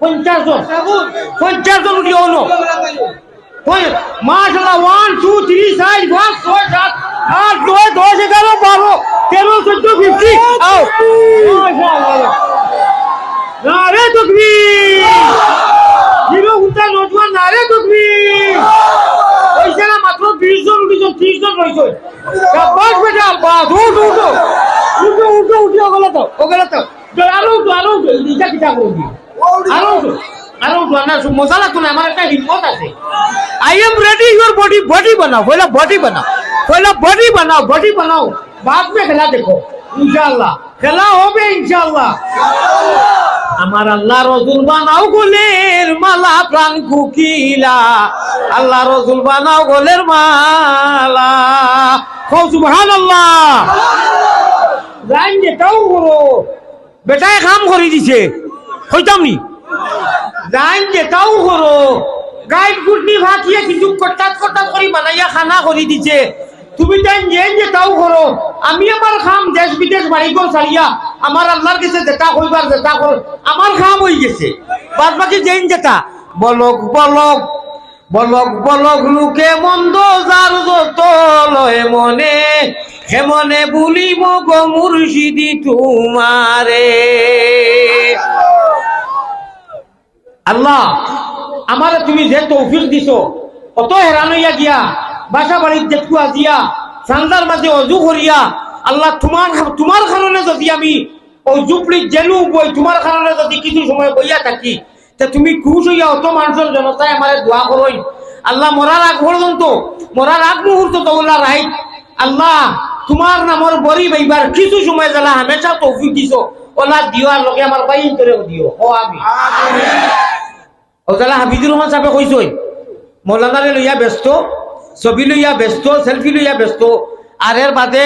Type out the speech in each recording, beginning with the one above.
পঞ্চাশ জন। পঞ্চাশ জন উঠি অনু মাশাল্লাহ ওয়ান টু থ্রি চার, পাঁচ, ছয়, সাত, আট, নয়, দশ, এগারো, বারো, তেরো, চোদ্দ ফিফটি নারে তকবীর। জিরো ঘণ্টা নজওয়ান নারে তকবীর। হয়েছে না মাত্র বিশ জন উঠিছ ত্রিশ জন রয়েছে। বাস বেটা উঠো। উঠো উঠো উঠো তো ওগুলো তো। ইটা কিটা করবি আরো আরো না মশলা তো না আমার একটা রিপোর্ট আছে I am ready your body body बनाओ पहला बॉडी बनाओ पहला बॉडी बनाओ बॉडी बनाओ बाद में खेला देखो इंशाल्लाह খেলা হবে ইনশাল্লাহ আমার আল্লাহ রসুল বানাও গোলের মালা প্রাণ কুকিলা আল্লাহ রসুল বানাও গোলের মালা সুবহানাল্লাহ জান যেটাও করো বেটায় কাম করে দিছে। হইতাম নি? লাইন যেটাও করো গাইড গুডনি ভাতিয়ে কিছু কটাত কটাত করে বানাইয়া খানা করে দিছে। তুমি তাই যে যেটাও করো আমি আমার খাম দেশ বিদেশ বাড়ি গো ছাড়িয়া আমার আল্লাহর কাছে যেটা কইবার যেটা কর আমার খাম হয়ে গেছে। বাদ বাকি যেন যেটা। বলক বলক। বলক বলক লোকে মন্দ যার যত লয় মনে হেমনে বলিব গো মুর্শিদি তোমারে। আল্লাহ, আমারে তুমি যে তৌফিক দিছো, অত হেরান হইয়া গিয়া, বাসা বাড়ির দেখুয়া দিয়া, সান্দার মাঝে অজু করিয়া, আল্লাহ তোমার তোমার কারণে যদি আমি অজু প্লিট জেলু বই তোমার কারণে যদি কিছু সময় বইয়া থাকি তা তুমি খুশ হইয়া অত মানুষের জনতায় আমারে দোয়া করই আল্লাহ মরার আগ পর্যন্ত, মরার আগ মুহূর্ত তো ওলা রাই আল্লাহ, তোমার নামর বরি বাইবার কিছু সময় জ্বালা হামেশা তৌফিক দিছো। ওলা দিও আর লগে আমার বাইন করেও দিও। ও আমি ওজালা হাফিজুর রহমান সাহেবে কইসই মৌলানারে লইয়া ব্যস্ত, ছবি লইয়া ব্যস্ত, সেলফি লইয়া ব্যস্ত। আর এর বাদে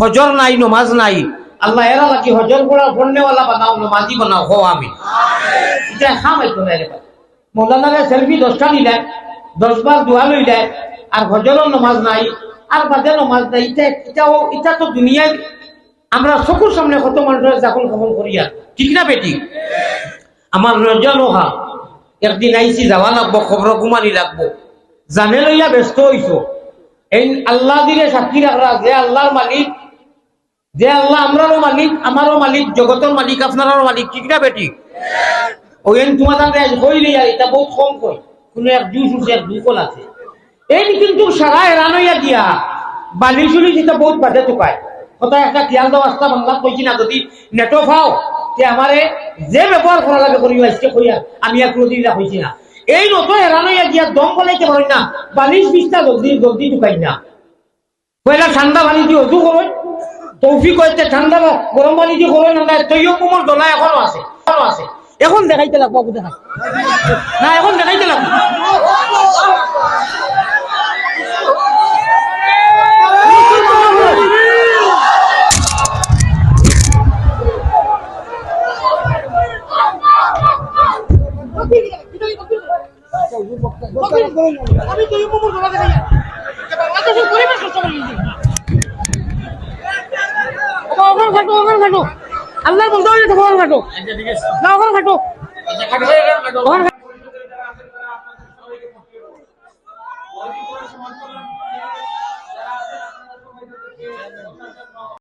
হজর নাই, নমাজ নাই। আল্লাহ এরা লাগি হজর করা ফন্নেওয়ালা বানাও, নমাজি বানাও হো আমি এটা খাম আইতো না রে মৌলানারে সেলফি দশটা নিলাই দশবার দোয়া লইলাই আর হজরের নমাজ নাই আর বাদে নমাজ নাই এটা এটাও এটা তো দুনিয়ায় আমরা চকুর সামনে কত মানুষের জাকল খাবল করিয়া ঠিক না বেটি? আমার রজন হা একদিন আইসি যাওয়া লাগবো খবর ঘুমানি লাগবো। জানে লইয়া ব্যস্ত হইছো এই আল্লাহ দিলে সাক্ষী রাখরা যে আল্লাহর মালিক যে আল্লাহ আমরারও মালিক, আমারও মালিক, জগতের মালিক, আপনারও মালিক, ঠিক না বেটি? ওই তোমার তাতে আজ কই লইয়া এটা বহুত কম কই। কোনো এক জুস উঠছে এক দুকল আছে। এই কিন্তু সারা হেরান হইয়া দিয়া বালি চুলি যেটা বহুত বাদে টুকায় কোথায় একটা খেয়াল দেওয়া আসতা বাংলা কইছি না, যদি নেটো খাও তে আমারে যে ব্যবহার করা লাগে করি আজকে কইয়া আমি আর কোনোদিন হইছি না। এই নত হেরান হইয়া গিয়া দম বলাইতে পারি না, বালিশ বিছটা জলদি জলদি টুকাই না। পয়লা ঠান্ডা পানি দিয়ে অজু করো। তৌফিক হইতে ঠান্ডা গরম পানি দিয়ে করো না তৈও কোমর দলা এখনও আছে এখনও আছে। এখন দেখাইতে লাগবো বাবু দেখা না, এখন দেখাইতে লাগবো। আমি তো মোমর ধরা দেখাই বাংলাদেশের পরিবেশ নষ্ট করে দিয়েছি এটা ওখানে খাটো ওখানে খাটো আল্লাহর বন্ধ হয়ে যাবে ওখানে খাটো না ওখানে খাটো। ওখানে খাটো